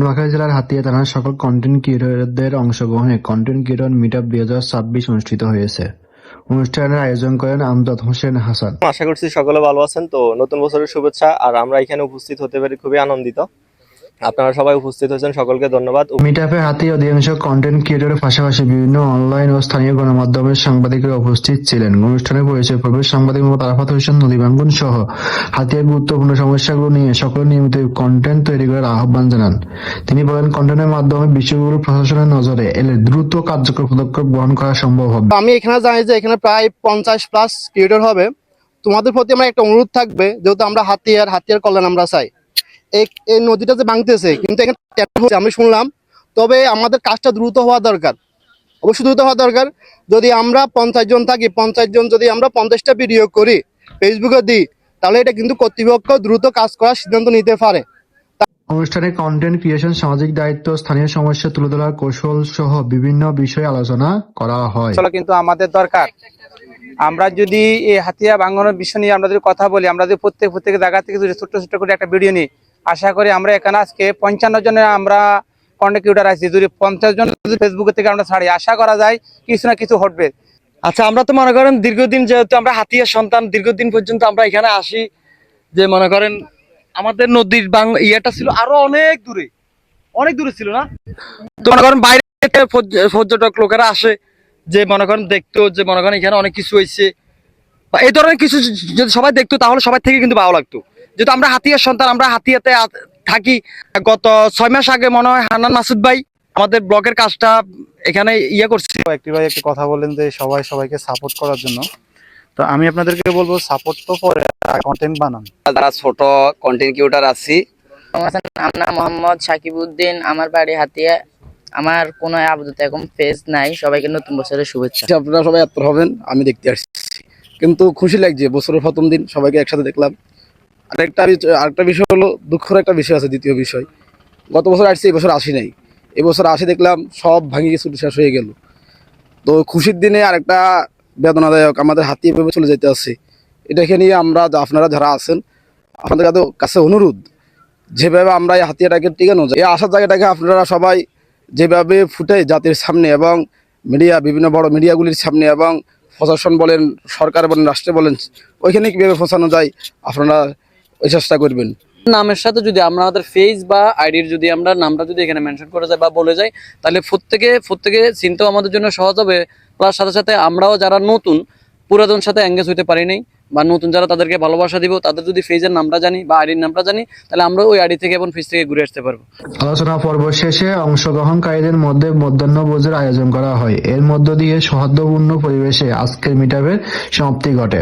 নোয়াখালী জেলার হাতিয়া থানার সকল কন্টেন্ট ক্রিয়েটরদের অংশগ্রহণে কন্টেন্ট ক্রিয়েটর মিট আপ দুই হাজার ছাব্বিশ অনুষ্ঠিত হয়েছে। অনুষ্ঠানের আয়োজন করেন আমজাদ হোসেন হাসান। আশা করছি সকলে ভালো আছেন, তো নতুন বছরের শুভেচ্ছা, আর আমরা এখানে উপস্থিত হতে পারি খুবই আনন্দিত। আপনারা সবাই উপস্থিত হয়েছেন সকলকে ধন্যবাদ। মিট আপে হাতিয়া অধিকাংশ কন্টেন্ট ক্রিয়েটরের পাশাপাশি বিভিন্ন অনলাইন ও স্থানীয় গণমাধ্যমের সাংবাদিকরা উপস্থিত ছিলেন। অনুষ্ঠানে পরিচয় পর্বে সাংবাদিক মোহাম্মদ আরাফাত হোসেন নদীবাঙ্গন সহ হাতিয়ার গুরুত্বপূর্ণ সমস্যাগুলো নিয়ে সকলে নিয়মিত কন্টেন্ট তৈরি করার আহ্বান জানান। তিনি বলেন কন্টেন্টের মাধ্যমে বিষয়গুলো প্রশাসনের নজরে এলে দ্রুত কার্যকর পদক্ষেপ গ্রহণ করা সম্ভব হবে। আমি এখানে জানি যে এখানে প্রায় পঞ্চাশ প্লাস ক্রিয়েটর হবে। তোমাদের প্রতি আমার একটা অনুরোধ থাকবে যেহেতু আমরা হাতিয়ার হাতিয়ার কল্যাণ আমরা চাই। এই এই নদীটা যে ভাঙতেছে কিন্তু এখানে আমি শুনলাম। তবে আমাদের কাজটা দ্রুত হওয়া দরকার। অবশ্যই দ্রুত হওয়া দরকার। যদি আমরা পঞ্চাশ জন থাকি পঞ্চাশ জন যদি আমরা পঞ্চাশটা ভিডিও করি ফেসবুকে দিই তাহলে এটা কিন্তু কর্তৃপক্ষ দ্রুত কাজ করার সিদ্ধান্ত নিতে পারে। অনুষ্ঠানে কন্টেন্ট ক্রিয়েশন সামাজিক দায়িত্ব স্থানীয় সমস্যা তুলে ধরার কৌশল সহ বিভিন্ন বিষয়ে আলোচনা করা হয়। কিন্তু আমাদের দরকার। আমরা যদি এই হাতিয়া ভাঙনের বিষয় নিয়ে আমরা যদি কথা বলি আমরা যদি প্রত্যেক প্রত্যেক জায়গা থেকে যদি ছোট্ট ছোট্ট করে একটা ভিডিও নিই আশা করি আমরা এখানে আজকে পঞ্চান্ন জনের আমরা কন্ট্রিবিউটার আছি যদি পঞ্চাশ জন যদি ফেসবুকে থেকে আমরা ছাড়ি, আশা করা যায় কিছু না কিছু ঘটবে। আচ্ছা আমরা তো মনে করেন দীর্ঘদিন যেহেতু আমরা হাতিয়ার সন্তান, দীর্ঘদিন পর্যন্ত আমরা এখানে আসি, যে মনে করেন আমাদের নদীর বাং ইয়েটা ছিল আরও অনেক দূরে। অনেক দূরে ছিল না? তো মনে করেন বাইরে পর্যটক লোকেরা আসে, যে মনে করেন দেখতো, যে মনে করেন এখানে অনেক কিছু হয়েছে বা এই ধরনের কিছু যদি সবাই দেখতো, তাহলে সবাই থেকে কিন্তু ভালো লাগতো। যেহেতু আমরা হাতিয়ার সন্তান আমরা হাতিয়াতে থাকি গত ছয় মাস আগে মনে হয় হান্নান মাসুদ ভাই আমাদের ব্লকের কাজটা এখানে ইয়ে করছে। একটি ভাই একটি কথা বলেন যে সবাই সবাইকে সাপোর্ট করার জন্য। তো আমি আপনাদেরকে বলব সাপোর্ট তো পরে কন্টেন্ট বানান। যারা ছোট কন্টেন্ট ক্রিয়েটার আছি আমার নাম মোহাম্মদ সাকিবউদ্দিন আমার বাড়ি হাতিয়া। আমার কোনো আপাতত এখন ফেজ নাই। সবাইকে নতুন বছরের শুভেচ্ছা। আপনারা সবাই আত্মর হবেন আমি দেখতে আসছি। কিন্তু খুশি লাগছে বছরের প্রথম দিন সবাইকে একসাথে দেখলাম। আরেকটা আরেকটা বিষয় হলো, দুঃখের একটা বিষয় আছে, দ্বিতীয় বিষয়। গত বছর আসছি এবছর আসি নাই। এবছর আসি দেখলাম, সব ভাঙি ছুটি শেষ হয়ে গেল। তো খুশির দিনে আরেকটা বেদনাদায়ক আমাদের হাতিয়ে ভেবে চলে যেতে আছে। এটাকে নিয়ে আমরা আপনারা যারা আছেন, আপনাদের কাছে- অনুরোধ, যেভাবে আমরা এই হাতিয়াটাকে টিকানো যায়, এই আসার জায়গাটাকে আপনারা সবাই যেভাবে ফুটে জাতির সামনে এবং মিডিয়া, বিভিন্ন বড় মিডিয়াগুলির সামনে এবং প্রশাসন বলেন, সরকার বলেন, রাষ্ট্রে বলেন, ওইখানে কীভাবে পৌঁছানো যায়, আপনারা চেষ্টা করবেন। নামের সাথে যদি আমরা আমাদের ফেস বা আইডির যদি আমরা নামটা যদি এখানে মেনশন করে যাই বা বলে যাই তাহলে প্রত্যেকে প্রত্যেকে চিন্তাও আমাদের জন্য সহজ হবে। প্লাস সাথে সাথে আমরাও যারা নতুন পুরাতন সাথে এঙ্গেজ হইতে পারি নাই বা নতুন যারা তাদেরকে ভালোবাসা দিব তাদের যদি ফেজের নামটা জানি বা আইডির নামটা জানি তাহলে আমরা ওই আইডি থেকে এবং ফেজ থেকে ঘুরে আসতে পারব। আলোচনা পর্ব শেষে অংশগ্রহণকারীদের মধ্যে মধ্যাহ্ন ভোজের আয়োজন করা হয়। এর মধ্য দিয়ে সৌহার্দ্যপূর্ণ পরিবেশে আজকের মিটাপের সমাপ্তি ঘটে।